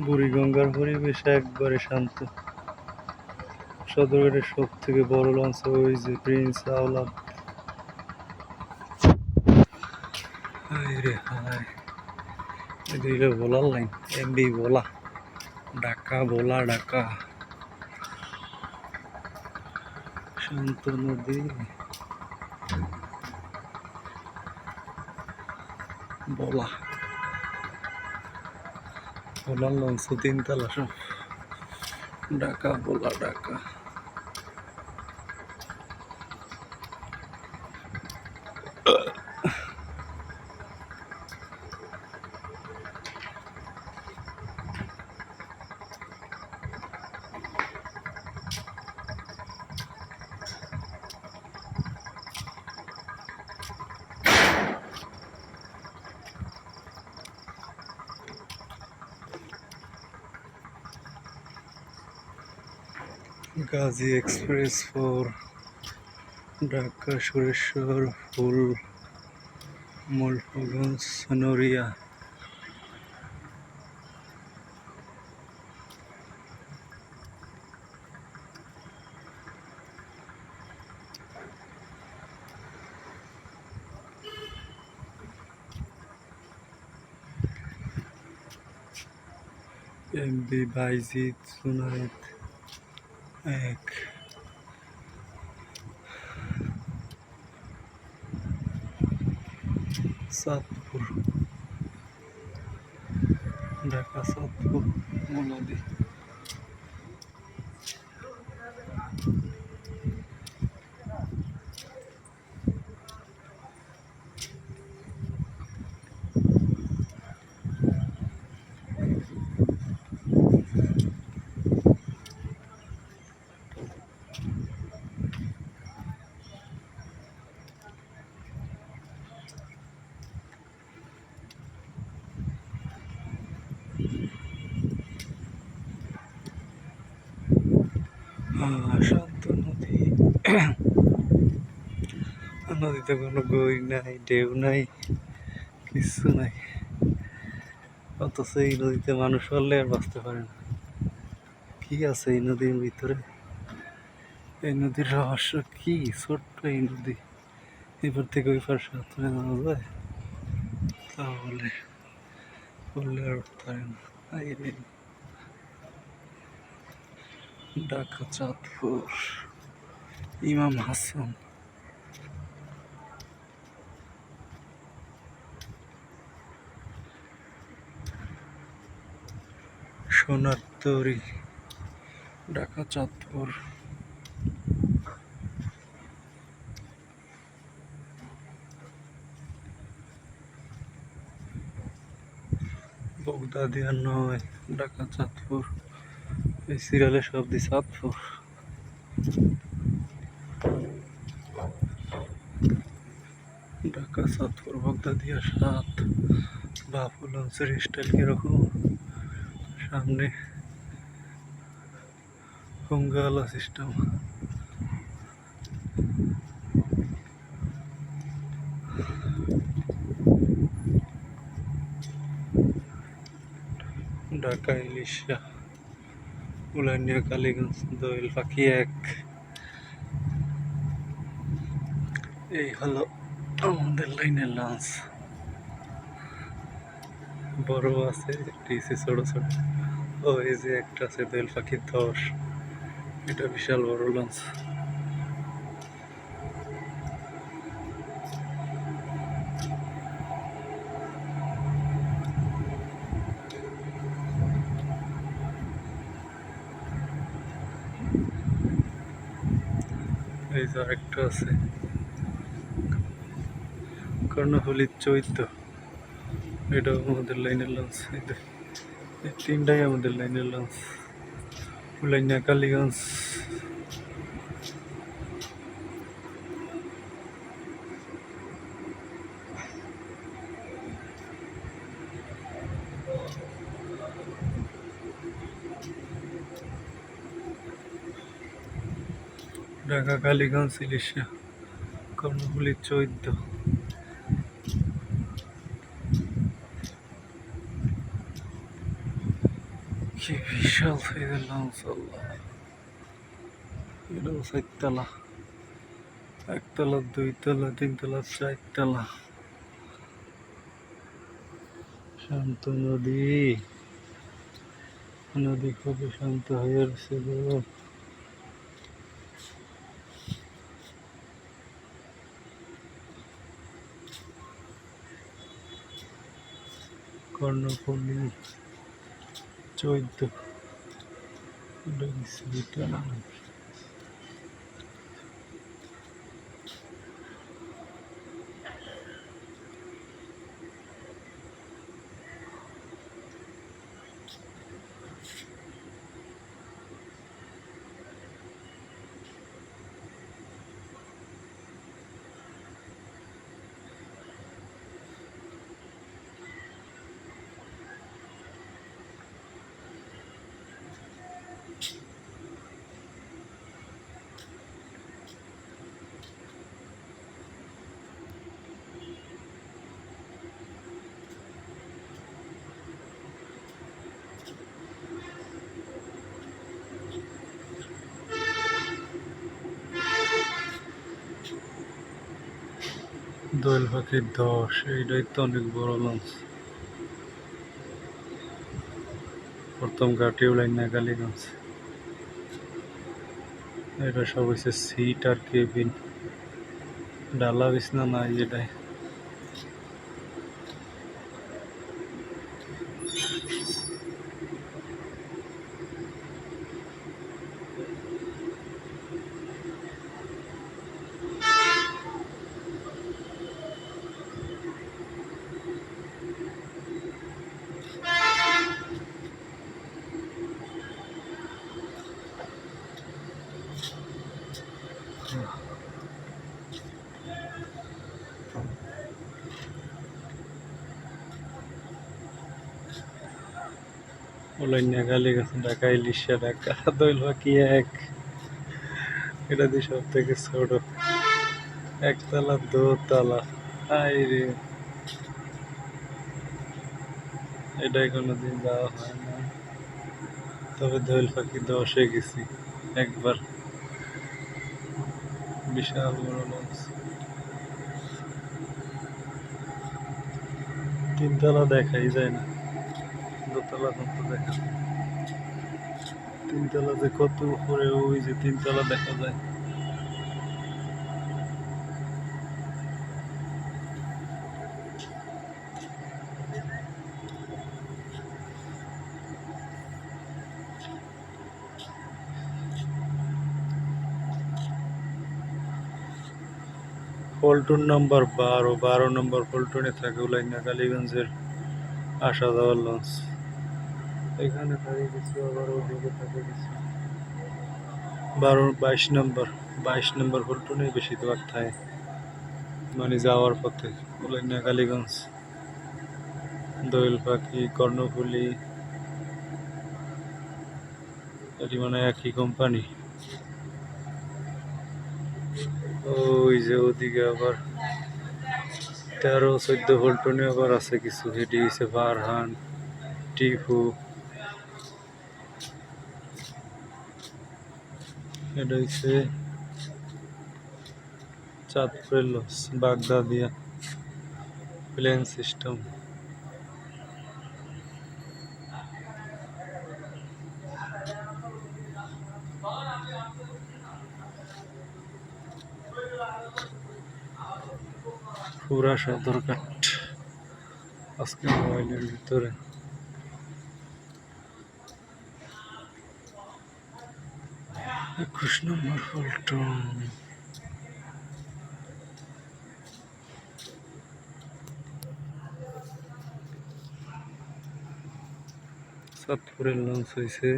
বুড়িগঙ্গার পরিবেশ একবারে শান্ত। সদরঘাটের সব থেকে বড় লঞ্চ ওই যে প্রিন্স আওলাদ রে হায়। এদিকে বলার লাইন, এমবি বলা। ঢাকা বলা, ঢাকা। শান্ত নদী। বলা। বলার লঞ্চ তিনতলা। ঢাকা বলা ঢাকা। গাজী এক্সপ্রেস ফর ঢাকা সুরেশ্বর ফুল মুলফগঞ্জ সোনরিয়া এমবি বাইজিৎ সুনাইত এক। সাতপুর। ঢাকা সাতপুর মোলাদি শান্ত নদী নদীতে কোনো গই নাই, ঢেউ নাই, কিছু নাই। অথচ এই নদীতে মানুষ পড়লে আর বাঁচতে পারে না। কি আছে এই নদীর ভিতরে? এই নদীর রহস্য কি? ছোট্ট এই নদী। এবার থেকে ওই পাশে সাঁতরে যায়। তাহলে বললে আর পারে না। ঢাকা চাঁদপুর ইমাম হাসান। সোনার তরি ঢাকা চাঁদপুর বগদাদিয়া নয় ঢাকা চাঁদপুর এই সিরিয়ালে সব দি চাঁদপুর ঢাকা চাঁদপুর বগদাদিয়া সাত বাপু লঞ্চের স্টাইল কীরকম? সামনে হোঙ্গালা সিস্টেম ঢাকা ইলিশা। উলানিয়া কালীগঞ্জ দোয়েল পাখি এক। এই হলো আমাদের লাইনের লঞ্চ বড় আছে টিসি ছোট ছোট। ও, এই যে একটা আছে দোয়েল পাখির দশ এটা বিশাল বড় লঞ্চ এই যে আরেকটা আছে। কর্ণফুলির চৈত্য এটাও আমাদের লাইনের লঞ্চ এই তিনটাই আমাদের লাইনের লঞ্চ লাইনা কালীগঞ্জ। ঢাকা, কালীগঞ্জ, ইলিশা কর্ণফুলির চৈত্য। কি বিশাল লঞ্চ আল্লাহ এটাও চারতলা। একতলা, দুইতলা, তিনতলা, চারতলা। শান্ত নদী। নদী খুবই শান্ত হয়ে রয়েছে কর্ণফুলি চৈদ্দ দোয়েল পাখির দশ, এইটাই তো অনেক বড় লঞ্চ। প্রথম ঘাটিও লাইন না কালীগঞ্জ এটা সব হচ্ছে সিট আর কেবিন। ডালা বিছনা নাই এটাই ওলাইনা কালীগঞ্জ ঢাকা ইলিশা, ঢাকা দোয়েল পাখি এক। এটা দিয়ে সব থেকে ছোট। একতলা, দোতলা। হাই রে। এটাই কোনোদিন যাওয়া হয় না। তবে দোয়েল পাখি দশে গেছি, একবার। বিশাল বড় লঞ্চ। তিনতলা দেখাই যায় না। দোতলা মতো দেখা তিনতলা যে কত উপরে, ওই যে তিনতলা দেখা যায়। পল্টন নাম্বার বারো বারো নম্বর পল্টনে থাকে উলাইনা কালীগঞ্জের আসা যাওয়ার লঞ্চ। এখানে থাকে কিছু আবার ওদিকে থাকে কিছু বারো বাইশ নম্বর বাইশ নম্বর পল্টনে বেশি তো থাকে মানে যাওয়ার পথে উলাইনা কালীগঞ্জ। দোয়েল পাখি কর্ণফুলি, এটি মানে একই কোম্পানি ওই যে ওদিকে আবার তেরো, চোদ্দ ভোল্টনে আবার আছে কিছু। এটি হচ্ছে বারহান টিফু এটা হচ্ছে চাঁদপুরের লস বাগদাদিয়া প্লেন সিস্টেম। পুরা সদরঘাট আজকে মোবাইলের ভিতরে। একুশ নম্বর পল্টন সাতপুরের লঞ্চ হয়েছে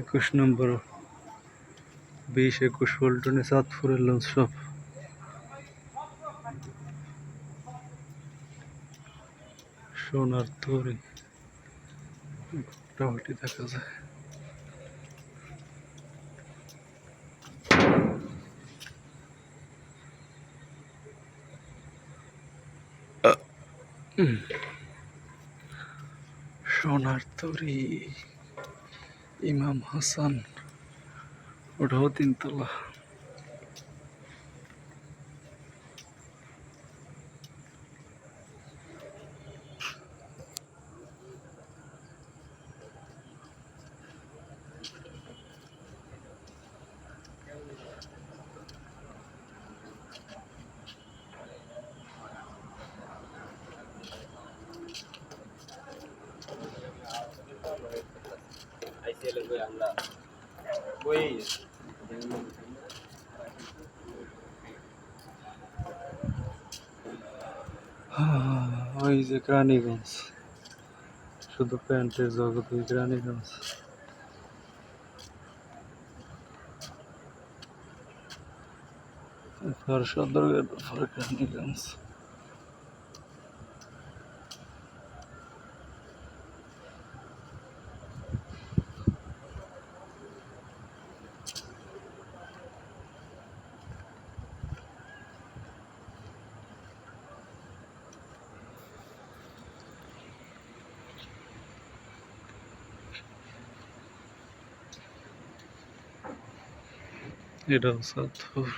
একুশ নম্বর, বিশ একুশ পল্টনে সাতপুরের লঞ্চ সব সোনার তরি মোটামুটি দেখা যায়। সোনার তরি ইমাম হাসান ওটাও তিনতলা। আইসিএলের বই আমরা বই ওই যে রানীগঞ্জ শুধু প্যান্টের জগৎ ওই রানীগঞ্জ এরপর সদরঘাট পর এটাও সাতপুর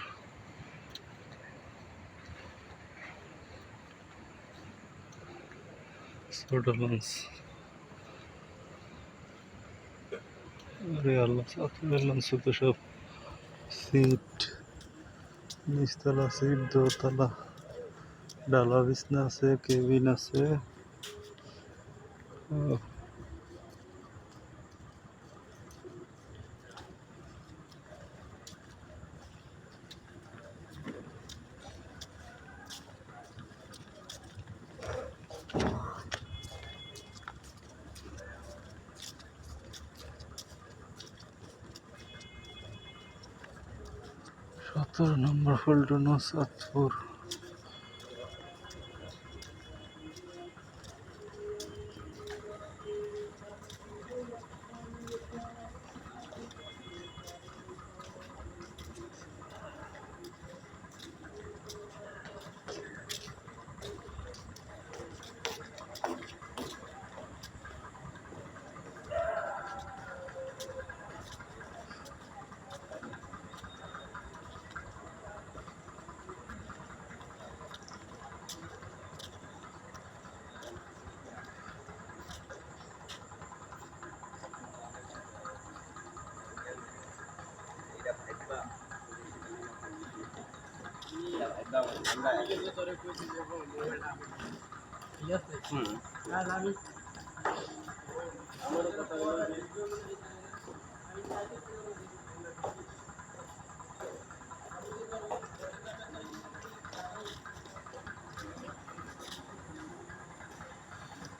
ছোট লঞ্চ আরে আল্লাহ সাতপুরের লঞ্চে তো সব ডালা বিছনা আছে, কেবিন আছে। সতেরো নম্বর ফল্টন সাতপুর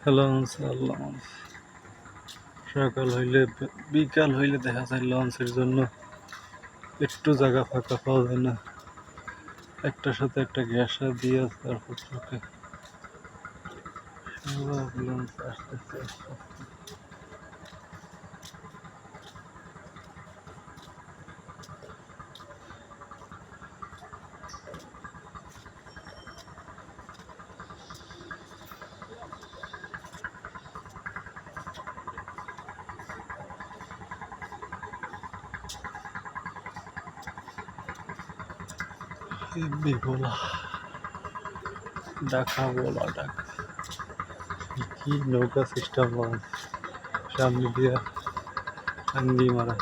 আর লঞ্চ সকাল হইলে, বিকাল হইলে দেখা যায় লঞ্চের জন্য। একটু জায়গা ফাঁকা পাওয়া যায় না। একটার সাথে একটা গ্যাসা দিয়ে তারপর চোখে। আসতেছে আসতেছে। এমনি বলা ডাকা কি নৌকা সিস্টেম সামনে দিয়া আঙ্গি মারা।